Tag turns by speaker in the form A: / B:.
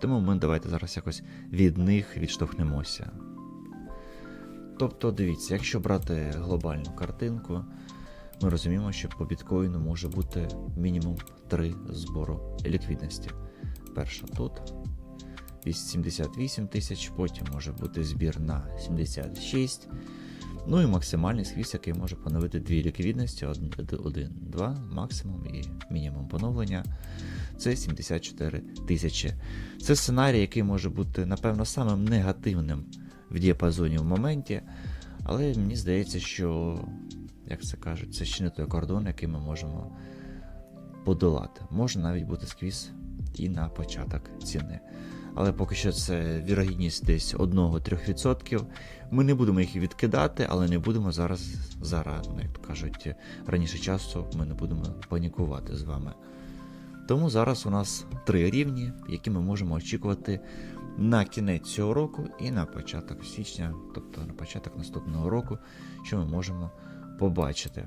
A: Тому ми давайте зараз якось від них відштовхнемося. Тобто, дивіться, якщо брати глобальну картинку, ми розуміємо, що по біткоїну може бути мінімум 3 збору ліквідності. Перша тут 78 тисяч, потім може бути збір на 76. Ну і максимальний схвіст, який може поновити дві ліквідності: 1, 2 максимум і мінімум поновлення. Це 74 тисячі. Це сценарій, який може бути, напевно, самим негативним в діапазоні в моменті. Але мені здається, що, як це кажуть, це ще не той кордон, який ми можемо подолати. Може навіть бути сквіз і на початок ціни. Але поки що це вірогідність десь 1-3%. Ми не будемо їх відкидати, але не будемо зараз, ну, як то кажуть, раніше часу ми не будемо панікувати з вами. Тому зараз у нас три рівні, які ми можемо очікувати на кінець цього року і на початок січня, тобто на початок наступного року, що ми можемо побачити.